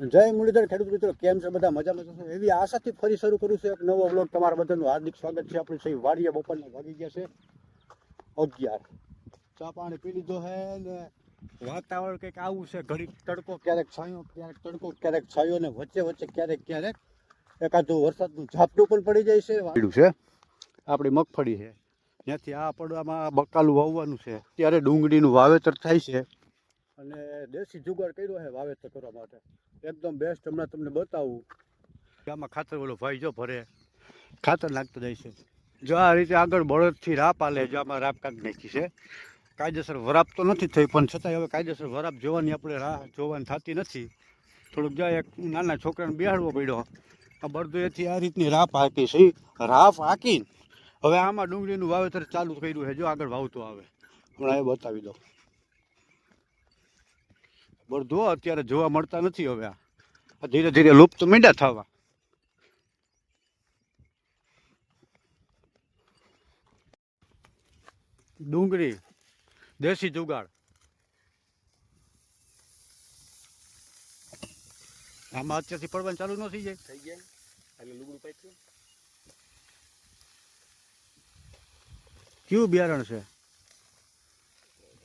જય મુરલીધર ખેડૂત મિત્રો કેમ છે? બધા મજામાં છો? એવી આશાથી ફરી શરૂ કરું છું એક નવો બ્લોગ તમારા બધાનું હાર્દિક સ્વાગત છે. આપણે સહી વાડીએ બપોરના વાગી ગયા છે અગિયાર. ચા પાણી પી લીધો હે ને વાતાવરણ કંઈક આવું છે. ઘડીક તડકો ક્યારેક છાંયો ક્યારેક તડકો ક્યારેક છાંયો ને વચ્ચે વચ્ચે ક્યારેક ક્યારેક એકાદું વરસાદનું ઝાપટું પણ પડી જાય છે. વાડું છે? આપણી મગફળી છે. ત્યાંથી આ પડવામાં બકાલું વાવવાનું છે. ત્યારે ડુંગળીનું વાવેતર થાય છે. અને દેશી જુગાડ કર્યો છે વાવેતર કરવા માટે. એકદમ બેસ્ટ હમણાં તમને બતાવું. આમાં ખાતર ઓલો ભાઈ જો ભરે, ખાતર નાખતો જાય છે. જો આ રીતે આગળ બળદથી રાપ આલે જો આમાં રાપ કાઢી નાખી છે. કાયદેસર વરાપ તો નથી થઈ, પણ છતાંય હવે કાયદેસર વરાપ જોવાની આપણે રાહ જોવાની થતી નથી. થોડુંક જાય એક નાના છોકરાને બેહાડવો પડ્યો. આ બળદોએથી આ રીતની રાપ હાકી છે. રાફ હાકીને હવે આમાં ડુંગળીનું વાવેતર ચાલુ કર્યું છે. જો આગળ વાવતો આવે. હમણાં એ બતાવી દઉં. બળદો અત્યારે જોવા મળતા નથી હવે આ. ધીરે ધીરે લુપ્ત મીંડા થવા. ડુંગળી દેશી જુગાડ. આમાં અત્યારથી પડવાનું ચાલુ ન થઈ જાય. થઈ ગયા એટલે લુગડું પાક્યું. કયું બિયારણ છે?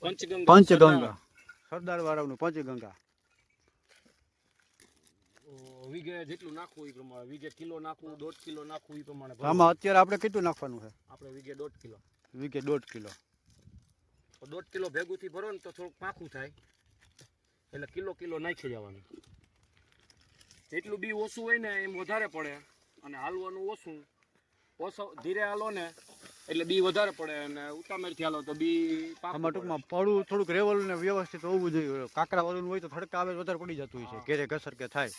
પંચગંગા. પંચગંગા. સરદાર વાળાનું પંચગંગા. વીઘે જેટલું નાખવું એ પ્રમાણે વીઘે કિલો નાખવું દોઢ કિલો નાખવું એ પ્રમાણે આમાં અત્યારે આપણે કેટલું નાખવાનું છે? આપણે વીઘે દોઢ કિલો. વીકે દોઢ કિલો. દોઢ કિલો ભેગુંથી ભરો ને તો થોડુંક પાકું થાય. એટલે કિલો કિલો નાખી જવાનું જેટલું બી ઓછું હોય ને એમ વધારે પડે અને હાલવાનું ઓછું. ઓછો ધીરે હાલો ને એટલે બી વધારે પડે અને ઉતામેરથી હાલો તો બી આમાં ટૂંકમાં પડું થોડુંક રેવલ ને વ્યવસ્થિત હોવું જોઈએ. કાકરા વાળું હોય તો થડકા આવે વધારે પડી જતું હોય છે. ઘેરે ઘસર કે થાય.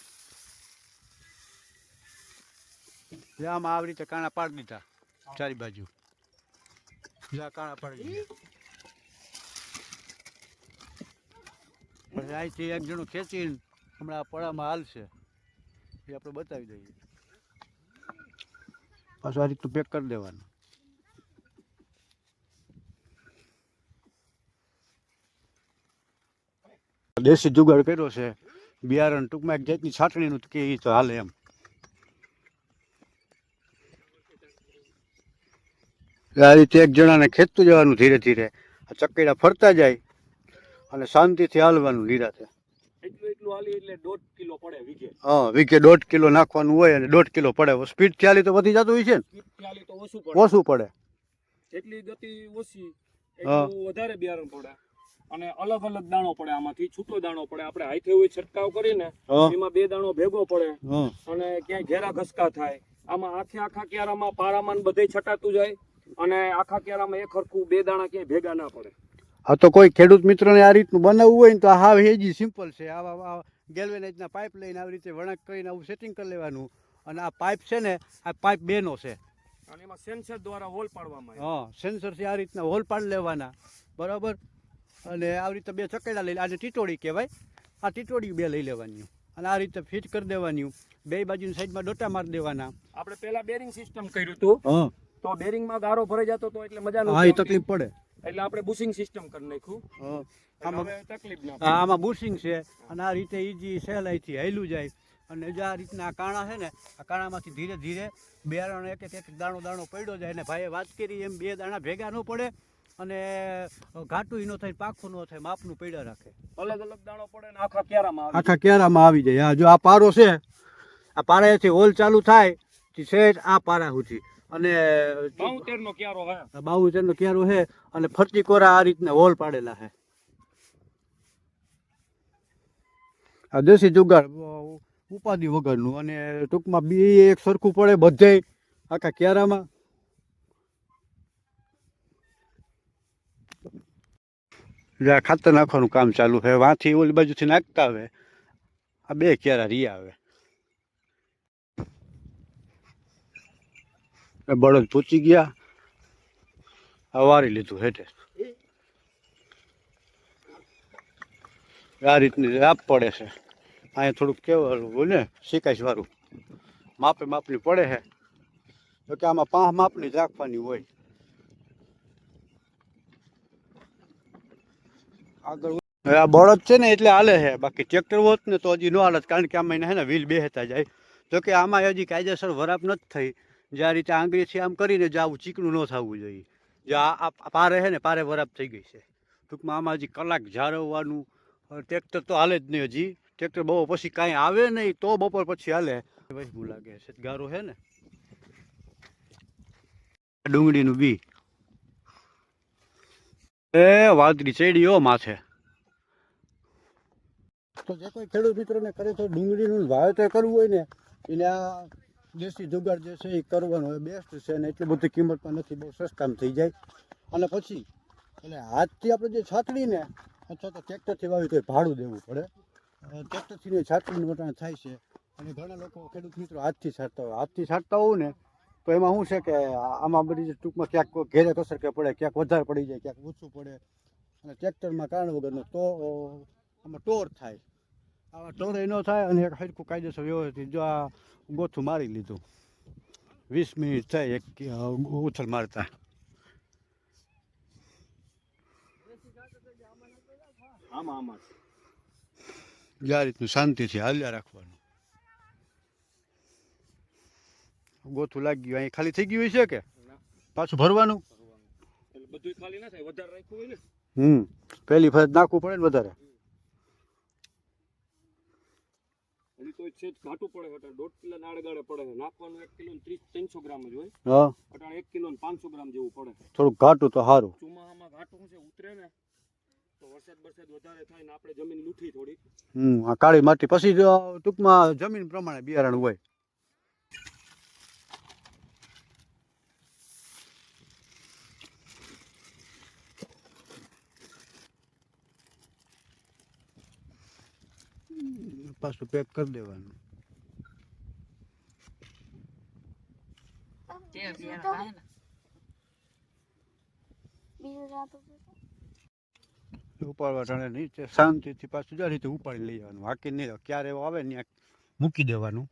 જે આમાં આવી રીતે કાણા પાડી દીધા, ચારી બાજુ. જા કાણા પાડી દીધા. પછી અહીંથી એક જણું ખેંચીને હમણાં પડામાં હાલશે. એ આપણે બતાવી દઈએ. પાછું આ રીતનું પેક કરી દેવાનું. દેશી જુગાડ કર્યો છે. બિયારણ ટૂંકમાં એક જાતની છાટણીનું કે એ તો હાલે એમ. આ રીતે એક જણાને ખેંચતું જવાનું ધીરે ધીરે. આ ચકેડા ફરતા જાય અને શાંતિથી હાલવાનું નિરાતે. વીઘે. હા વીકે દોઢ કિલો નાખવાનું હોય અને દોઢ કિલો પડે. સ્પીડ ચાલી તો વધી જતું હોય છે ને? તો ઓછું પડે. એટલી ગતિ ઓછી. વધારે બિયારણ પડે. અને અલગ અલગ દાણો પડે આમાંથી. છૂટો દાણો પડે. આપણે હાથે હોય છંટકાવ કરીને એમાં બે દાણો ભેગો પડે અને ક્યાંય ઘેરા ઘસકા થાય. આમાં આખે આખા ક્યારામાં પારામાં બધે છટાતું જાય. અને આખા કેરામાં એક હરખું બે દાણા ક્યાંય ભેગા ના પડે. હા તો કોઈ ખેડૂત મિત્રોને આ રીતનું બનાવવું હોય ને તો હાવ હેજી સિમ્પલ છે. આવા ગેલ્વેનાઇઝના પાઇપ લઈને આવી રીતે વળાંક કરીને આવું સેટિંગ કરી લેવાનું. અને આ પાઇપ છે ને આ પાઇપ બેનો છે. અને એમાં સેન્સર દ્વારા હોલ પાડવામાં આવે. હા સેન્સરથી આ રીતના હોલ પાડી લેવાના. બરાબર? અને આવી રીતે બે ચકેડા લઈ આને ટીટોળી કહેવાય. આ ટીટોળી બે લઈ લેવાની. અને આ રીતે ફિટ કરી દેવાની. બે બાજુની સાઈડમાં ડોટા મારી દેવાના. આપણે પહેલા બેરિંગ સિસ્ટમ કર્યું હતું. હા. તો બેરિંગમાં ગારો ભરાઈ જતો તો એટલે મજા હા એ તકલીફ પડે. એટલે આપણે બુશિંગ સિસ્ટમ કરી નાખ્યું. આમાં તકલીફ ના આમાં બુશિંગ છે અને આ રીતે ઈજી સહેલાઈથી હેલું જાય અને જે આ રીતના કાણા છે ને આ કાણામાંથી ધીરે ધીરે બિયારણ એક એક એક દાણો દાણો પડ્યો જાય. અને ભાઈએ વાત કરી એમ બે દાણા ભેગા ન પડે અને ઘાટું ન થાય પાખું ન થાય માપનું પડ્યા રાખે. અલગ અલગ દાણો પડે ને આખા ક્યારામાં આખા ક્યારામાં આવી જાય. હા જો આ પારો છે આ પારાથી હોલ ચાલુ થાય છે આ પારા સુધી. અને બાઉતેર નો ક્યારો હે? બાવું તેનો ક્યારો છે અને ફરતી કોરા આ રીતના હોલ પાડેલા છે આ દેશી જુગાડ ઉપાધિ વગરનું અને ટૂંકમાં બી એક સરખું પડે બધે આખા ક્યારામાં. ખાતર નાખવાનું કામ ચાલુ છે વાંથી ઓલી બાજુથી નાખતા આવે. આ બે ક્યારા રી આવે. બળદ પૂછી ગયા. આ વારી લીધું હેઠે. આ રીતની રાપ પડે છે. અહીંયા થોડુંક કેવું બોલે શીકાશ વાળું માપે માપની પડે છે. તો કે આમાં પાંચ માપની રાખવાની હોય. આગળ આ બળદ છે ને એટલે હાલે છે. બાકી ટ્રેક્ટર હોત ને તો હજી ન હાલત, કારણ કે આમાં એને હે ને વ્હીલ બેહતા જાય. તો કે આમાં હજી કાયદેસર વરાપ નથી થઈ. જે આ રીતે આંગળીથી આમ કરીને જે આવું ચીકણું ન થવું જોઈએ. જે આ પારે છે ને, પારે વરાપ થઈ ગઈ છે. ટૂંકમાં આમાં હજી કલાક જાળવવાનું ટ્રેક્ટર તો હાલે જ નહીં હજી. ટ્રેક્ટર બહુ પછી કાંઈ આવે નહીં, તો બપોર પછી હાલે. વહેમું લાગે? છે ગારો છે ને? ડુંગળીનું બી. એ વાદળી ચેડીઓ માથે. તો જે કોઈ ખેડૂત મિત્રોને કરે તો ડુંગળીનું વાવેતર કરવું હોય ને, એને આ દેશી જુગાડ જે છે એ કરવાનો એ બેસ્ટ છે અને એટલી બધી કિંમતમાં નથી, બહુ સસ્તામાં થઈ જાય. અને પછી, એટલે હાથથી આપણે જે છાતડીને અથવા તો ટ્રેક્ટરથી વાવી તો ભાડું દેવું પડે. ટ્રેક્ટરથી છાતડીનું વટાણ થાય છે. અને ઘણા લોકો ખેડૂત મિત્રો હાથથી છાંટતા હોય. હાથથી છાંટતા હોવ ને, તો એમાં શું છે કે, આમાં બધી ટૂંકમાં ક્યાંક ઘેરે કસર કે પડે, ક્યાંક વધારે પડી જાય, ક્યાંક ઓછું પડે. અને ટ્રેક્ટરમાં કારણ વગરનો તો આમાં ટોર થાય. આવા ટોર ન થાય અને એક હરખું કાયદેસર વ્યવસ્થિત જો આ ગોથું મારી લીધું. વીસ મિનિટ થાય એક ઉથલ મારતા. આમાં આમાં. જે આ રીતનું શાંતિથી હાલ્યા રાખવાનું. ગોથું લાગી ગયું અહીં ખાલી થઈ ગયું છે કે? પાછું ભરવાનું? બધું ખાલી ના થાય વધારે રાખ્યું હોય ને? હમ. પહેલી ફરજ નાખવું પડે ને વધારે હજી તો છે ઘાટું પડે એટલે દોઢ કિલો નાડે ગાડે પડે નાખવાનું એક કિલો ત્રીસ ત્રણસો ગ્રામ જ હોય. હા. અટાણે એક કિલો પાંચસો ગ્રામ જેવું પડે થોડુંક ઘાટું તો સારું ચોમાસામાં ઘાટું છે? ઉતરે ને તો વરસાદ વરસાદ વધારે થાય ને આપણે જમીન લૂંઠી થોડી હમ આ કાળી માટી પછી ટૂંકમાં જમીન પ્રમાણે બિયારણ હોય. પાછું પેક કરી દેવાનું. ઉપાડવા ટાણે નીચે શાંતિથી પાછું જ રીતે ઉપાડી લઈ જવાનું હાકી નહીં ક્યારે એવો આવે ને ત્યાં મૂકી દેવાનું.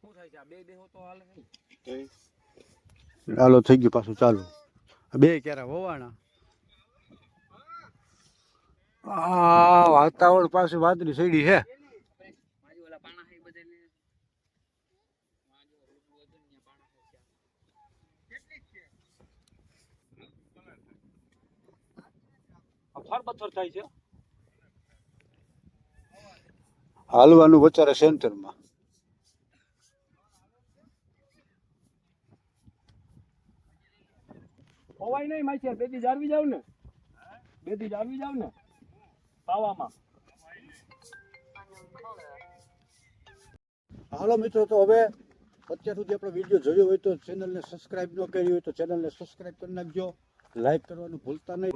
શું થાય છે? આ બે દેહો તો હાલે હાલો થઈ ગયું પાછું ચાલુ. બે ક્યારે વવાણા. આ વાતાવરણ પાસે વાદળી સડી છે. છે. હાલવાનું વચારે સેન્ટરમાં. હોવાય નહીં માઈ બે દી જાળવી જાવ ને બેદી જાળવી જાવ ને પાવામાં હાલો મિત્રો, તો હવે અત્યાર સુધી આપણો વીડિયો જોયો હોય તો ચેનલને સબસ્ક્રાઇબ ન કરી હોય તો ચેનલને સબસ્ક્રાઈબ કરી નાખજો. લાઈક કરવાનું ભૂલતા નહીં.